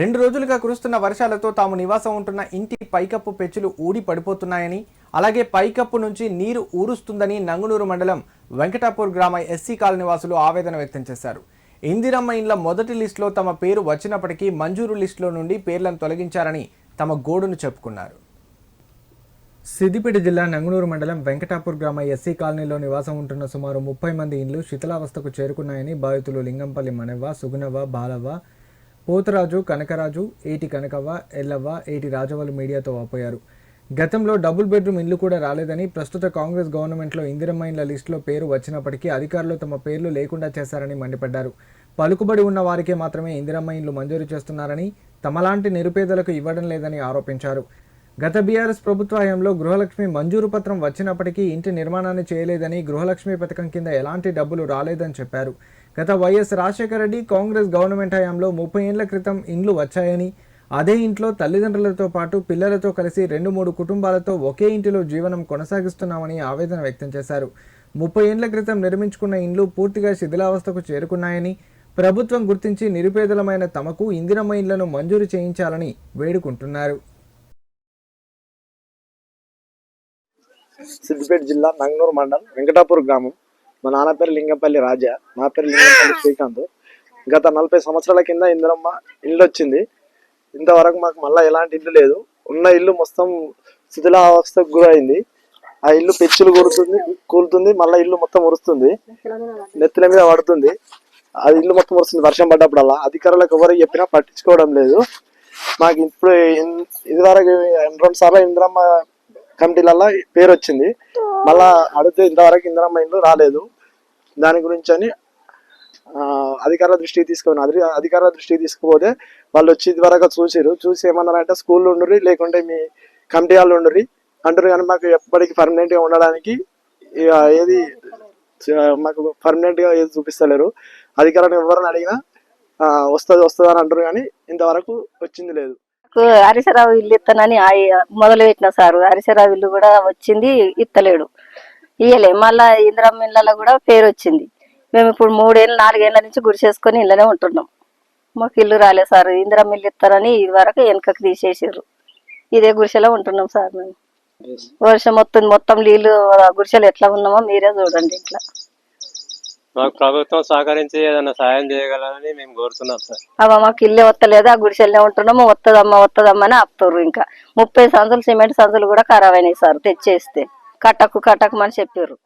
రెండు రోజులుగా కురుస్తున్న వర్షాలతో తాము నివాసం ఉంటున్న ఇంటి పైకప్పు పెచ్చులు ఊడి పడిపోతున్నాయని అలాగే పైకప్పు నుంచి నీరు ఊరుస్తుందని నంగునూరు మండలం వెంకటాపూర్ గ్రామ ఎస్సీ కాలనీ వాసులు ఆవేదన వ్యక్తం చేశారు. ఇందిరమ్మ ఇండ్ల మొదటి లిస్టులో తమ పేరు వచ్చినప్పటికీ మంజూరు లిస్టులో నుండి పేర్లను తొలగించారని తమ గోడును చెప్పుకున్నారు. సిద్దిపేట జిల్లా నంగునూరు మండలం వెంకటాపూర్ గ్రామ ఎస్సీ కాలనీలో నివాసం ఉంటున్న సుమారు ముప్పై మంది ఇండ్లు శిథిలావస్థకు చేరుకున్నాయని బాధితులు లింగంపల్లి మనవ్వ సుగుణవ్వ బాలవ్వ పోతరాజు కనకరాజు ఏటి కనకవ్వ ఎల్లవ్వ ఏటి రాజవల్లు మీడియాతో వాపోయారు గతంలో డబుల్ బెడ్రూమ్ ఇల్లు కూడా రాలేదని ప్రస్తుత కాంగ్రెస్ గవర్నమెంట్లో ఇందిరమ్మ ఇండ్ల లిస్టులో పేరు వచ్చినప్పటికీ అధికారులు తమ పేర్లు లేకుండా చేశారని మండిపడ్డారు. పలుకుబడి ఉన్న వారికే మాత్రమే ఇందిరమ్మ ఇండ్లు మంజూరు చేస్తున్నారని తమలాంటి నిరుపేదలకు ఇవ్వడం లేదని ఆరోపించారు. గత బీఆర్ఎస్ ప్రభుత్వ హయాంలో గృహలక్ష్మి మంజూరు పత్రం వచ్చినప్పటికీ ఇంటి నిర్మాణాన్ని చేయలేదని గృహలక్ష్మి పథకం కింద ఎలాంటి డబ్బులు రాలేదని చెప్పారు. గత వైఎస్ రాజశేఖర రెడ్డి కాంగ్రెస్ గవర్నమెంట్ హయాంలో ముప్పై ఏళ్ళ క్రితం ఇండ్లు వచ్చాయని అదే ఇంట్లో తల్లిదండ్రులతో పాటు పిల్లలతో కలిసి రెండు మూడు కుటుంబాలతో ఒకే ఇంటిలో జీవనం కొనసాగిస్తున్నామని ఆవేదన వ్యక్తం చేశారు. ముప్పై ఏళ్ళ క్రితం నిర్మించుకున్న ఇండ్లు పూర్తిగా శిథిలావస్థకు చేరుకున్నాయని ప్రభుత్వం గుర్తించి నిరుపేదలమైన తమకు ఇందిరమ్మ ఇండ్లను మంజూరు చేయించాలని వేడుకుంటున్నారు. సిద్దిపేట జిల్లా నంగనూరు మండలం వెంకటాపూర్ గ్రామం. మా నాన్న పేరు లింగంపల్లి రాజా. నా పేరు లింగంపల్లి శ్రీకాంత్. గత నలభై సంవత్సరాల కింద ఇందిరమ్మ ఇల్లు వచ్చింది ఇంతవరకు మాకు మళ్ళీ ఎలాంటి ఇల్లు లేదు. ఉన్న ఇల్లు మొత్తం శిథిలావస్థకు గురైంది. ఆ ఇల్లు పెచ్చులు కూరుతుంది కూలుతుంది మళ్ళీ ఇల్లు మొత్తం ఉరుస్తుంది నెత్తుల మీద పడుతుంది. అది ఇల్లు మొత్తం వస్తుంది వర్షం పడ్డప్పుడల్లా. అధికారులకు ఎవరు చెప్పినా పట్టించుకోవడం లేదు. మాకు ఇప్పుడు ఇదివరకు రెండు సార్లు ఇందిరమ్మ కమిటీలల్లా పేరు వచ్చింది మళ్ళా అడిగితే ఇంతవరకు ఇందిరమ్మ ఇండ్లు రాలేదు. దాని గురించి అని అధికారుల దృష్టికి తీసుకుని అధి అధికారుల దృష్టికి తీసుకుపోతే వాళ్ళు వచ్చి ఇదివరకు చూసిరు చూసి ఏమన్నారంటే స్కూల్ ఉండుర్రి లేకుంటే మీ కమిటీ వాళ్ళు ఉండుర్రి. అంటారు కానీ మాకు ఎప్పటికీ పర్మనెంట్గా ఉండడానికి ఇక ఏది మాకు పర్మనెంట్గా ఏది చూపిస్తలేరు. అధికారులను ఎవరిని అడిగినా వస్తుంది వస్తుంది అని అంటారు కానీ ఇంతవరకు వచ్చింది లేదు. నాకు హరిశరావు ఇల్లు ఇస్తానని మొదలు పెట్టిన సారు. హరిశరావు ఇల్లు కూడా వచ్చింది ఇత్తలేడు. ఇయ్యలే. మళ్ళా ఇందిరమ్మ ఇళ్ళలో కూడా పేరు వచ్చింది. మేము ఇప్పుడు మూడేళ్ళు నాలుగేళ్ళ నుంచి గుడిసేసుకొని ఇళ్ళనే ఉంటున్నాం. మాకు ఇల్లు రాలే సార్. ఇందిరమ్మ ఇల్లు ఇస్తారని ఇది వరకు వెనకకి తీసేసారు ఇదే గుడిసెలో ఉంటున్నాం సార్ మేము. వర్షం మొత్తం మొత్తం నీళ్ళు గుడిసెలు ఎట్లా ఉన్నామో మీరే చూడండి ఇట్లా. మాకు ప్రభుత్వం సహకరించి ఏదైనా సాయం చేయగలరని మేము కోరుతున్నాం సార్. అవ మాకు ఇల్లే వస్తలేదు ఆ గుడిసెల్లే ఉంటున్నాము వస్తుందమ్మా వత్తదమ్మా అని ఆపుతారు ఇంకా. ముప్పై సంచులు సిమెంట్ సంచులు కూడా ఖరాబ్ అయినాయి సార్ తెచ్చేస్తే. కట్టకు కట్టకు అని చెప్పారు